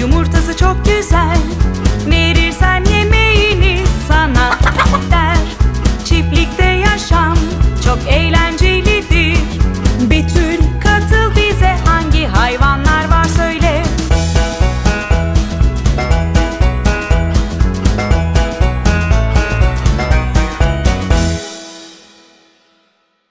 Yumurtası çok güzel.